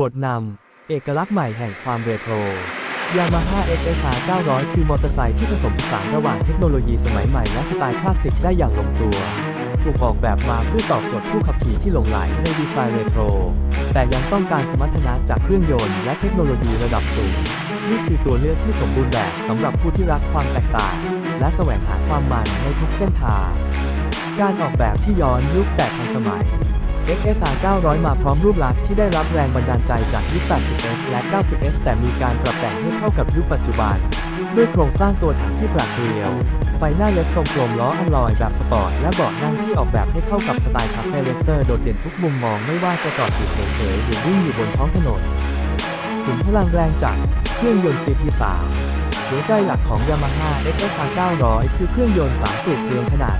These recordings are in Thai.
บทนำ เอกลักษณ์ใหม่แห่งความเรโทร Yamaha XSR 900 คือมอเตอร์ไซค์ที่ผสมผสานระหว่างเทคโนโลยีสมัยใหม่และสไตล์คลาสสิกได้อย่างลงตัว ถูกออกแบบมาเพื่อตอบโจทย์ผู้ขับขี่ที่หลงไหลในดีไซน์เรโทร แต่ยังต้องการสมรรถนะจากเครื่องยนต์และเทคโนโลยีระดับสูง นี่คือตัวเลือกที่สมบูรณ์แบบสำหรับผู้ที่รักความแตกต่าง และแสวงหาความมันในทุกเส้นทาง การออกแบบที่ย้อนยุคแต่ทันสมัย XSR 900 มาพร้อมรูปลักษณ์ที่ได้รับแรงบันดาลใจจากยุค 80S และ 90S แต่มีการปรับแต่งให้เข้ากับยุคปัจจุบัน ด้วยโครงสร้างตัวถังที่ปราดเปรียว ไฟหน้าเล็กทรงกลมล้ออัลลอยแบบสปอร์ต และเบาะนั่งที่ออกแบบให้เข้ากับสไตล์คาเฟ่เลเซอร์โดดเด่นทุกมุมมองไม่ว่าจะจอดอยู่เฉยๆหรือวิ่งอยู่บนท้องถนนขุมพลังแรงจากเครื่องยนต์ CP3 หัวใจหลักของ Yamaha XSR 900 คือเครื่องยนต์ 3 สูบเพียงขนาด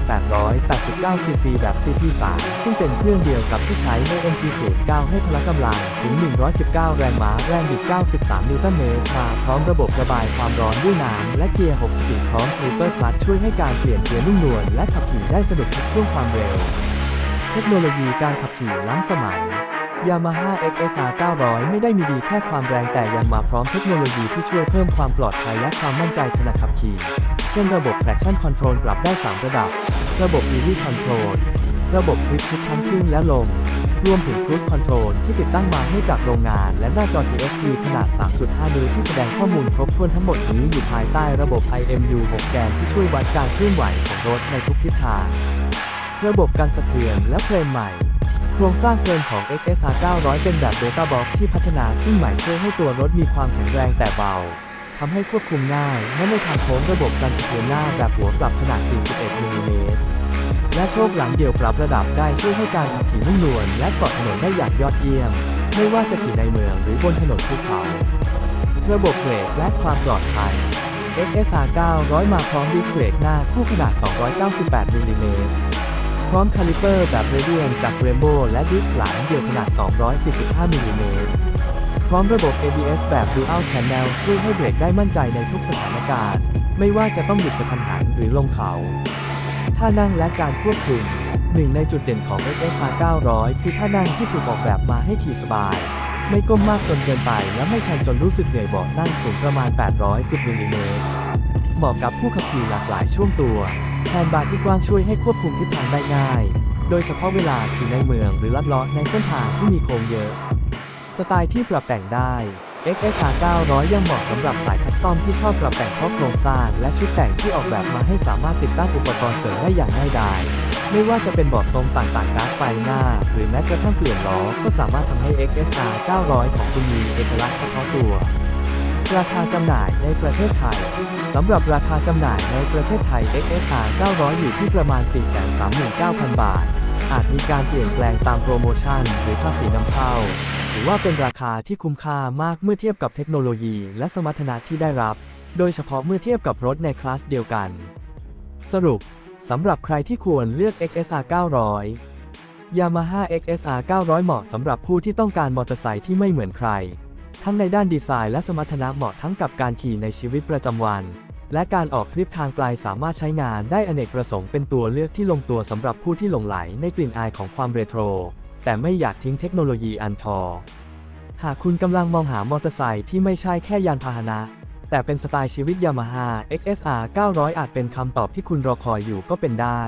889 cc แบบ CP3 ซึ่งเป็นเครื่องเดียวกับที่ใช้ใน MT09 ให้พละกำลังถึง 119 แรงม้า แรงบิด 93 นิวตันเมตรมาพร้อมระบบระบายความร้อนด้วยน้ำและเกียร์ 6 สปีดพร้อม Sleeper Clutch ช่วยให้การเปลี่ยนเกียร์นุ่มนวลและขับขี่ได้สนุกทุกช่วงความเร็ว เทคโนโลยีการขับขี่ล้ำสมัย Yamaha XSR 900 ไม่ได้มีดีแค่ความแรงแต่ยังมาพร้อมเทคโนโลยีที่ช่วยเพิ่มความปลอดภัยและความมั่นใจขณะขับขี่ เช่นระบบ traction control ปรับได้ 3 ระดับ ระบบ Wheelie control ระบบ quick shift ทั้งขึ้นและลง รวมถึง cruise control ที่ติดตั้งมาให้จากโรงงาน และหน้าจอ TFT ขนาด 3.5 นิ้วที่แสดงข้อมูลครบถ้วนทั้งหมดนี้อยู่ภายใต้ระบบ IMU 6 แกนที่ช่วยวัดการเคลื่อนไหวของรถในทุกทิศทาง ระบบการสะเทือนและเฟรมใหม่ โครงสร้างเฟรมของ XSR 900 เป็นแบบ Beta Box ที่พัฒนาขึ้นใหม่ช่วยให้ตัวรถมีความแข็งแรงแต่เบาทำให้ควบคุมง่ายและในทางโค้งระบบการสะเทือนหน้าแบบหัวปรับขนาด 41มิลลิเมตรและโชคหลังเดี่ยวปรับระดับได้ช่วยให้การขับขี่นุ่มนวลและเกาะถนนได้อย่างยอดเยี่ยม ไม่ว่าจะขี่ในเมืองหรือบนถนนภูเขา ระบบเบรกและความปลอดภัย XSR 900 มาพร้อมดิสเบรกหน้าคู่ขนาด 298มิลลิเมตร ร้อมคาลิเปอร์แบบเรเดียนจากเรมโบและดิสหลังเดี่ยวขนาด 245มิลลิเมตรพร้อมระบบ ABS แบบ Dual Channel ช่วยให้เบรกได้มั่นใจในทุกสถานการณ์ ไม่ว่าจะต้องหยุดกระทันหันหรือลงเขา ท่านั่งและการควบคุมหนึ่งในจุดเด่นของ XSR 900 คือท่านั่งที่ถูกออกแบบมาให้ขี่สบาย ไม่ก้มมากจนเกินไปและไม่ชันจนรู้สึกเหนื่อยเบาะนั่งสูงประมาณ 810มิลลิเมตรเหมาะกับผู้ขับขี่หลากหลายช่วงตัว แฮนด์บาร์ที่กว้างช่วยให้ควบคุมทิศทางได้ง่าย โดยเฉพาะเวลาขี่ในเมืองหรือลัดเลาะในเส้นทางที่มีโค้งเยอะ สไตล์ที่ปรับแต่งได้ XSR 900 ยังเหมาะสำหรับสายคัสตอมที่ชอบปรับแต่งข้อโครงสร้างและชุดแต่งที่ออกแบบมาให้สามารถติดตั้งอุปกรณ์เสริมได้อย่างง่ายดาย ไม่ว่าจะเป็นเบาะทรงต่างๆการดไฟหน้า หรือแม้กระทั่งเปลี่ยนล้อ ก็สามารถทำให้ XSR 900 ของคุณมีเอกลักษณ์เฉพาะตัว ราคาจำหน่ายในประเทศไทย สำหรับราคาจำหน่ายในประเทศไทย XSR 900 อยู่ที่ประมาณ 439,000 บาท อาจมีการเปลี่ยนแปลงตามโปรโมชั่น หรือภาษีนำเข้า ถือว่าเป็นราคาที่คุ้มค่ามากเมื่อเทียบกับเทคโนโลยีและสมรรถนะที่ได้รับ โดยเฉพาะเมื่อเทียบกับรถในคลาสเดียวกัน สรุป สำหรับใครที่ควรเลือก XSR 900 Yamaha XSR 900 เหมาะสำหรับผู้ที่ต้องการมอเตอร์ไซค์ที่ไม่เหมือนใคร ทั้งในด้านดีไซน์และสมรรถนะเหมาะทั้งกับการขี่ในชีวิตประจำวัน และการออกทริปทางไกลสามารถใช้งานได้อเนกประสงค์เป็นตัวเลือกที่ลงตัวสำหรับผู้ที่หลงไหลในกลิ่นอายของความเรโทร แต่ไม่อยากทิ้งเทคโนโลยีอันทอ หากคุณกำลังมองหามอเตอร์ไซค์ที่ไม่ใช่แค่ยานพาหนะ แต่เป็นสไตล์ชีวิต Yamaha XSR 900 อาจเป็นคำตอบที่คุณรอคอยอยู่ก็เป็นได้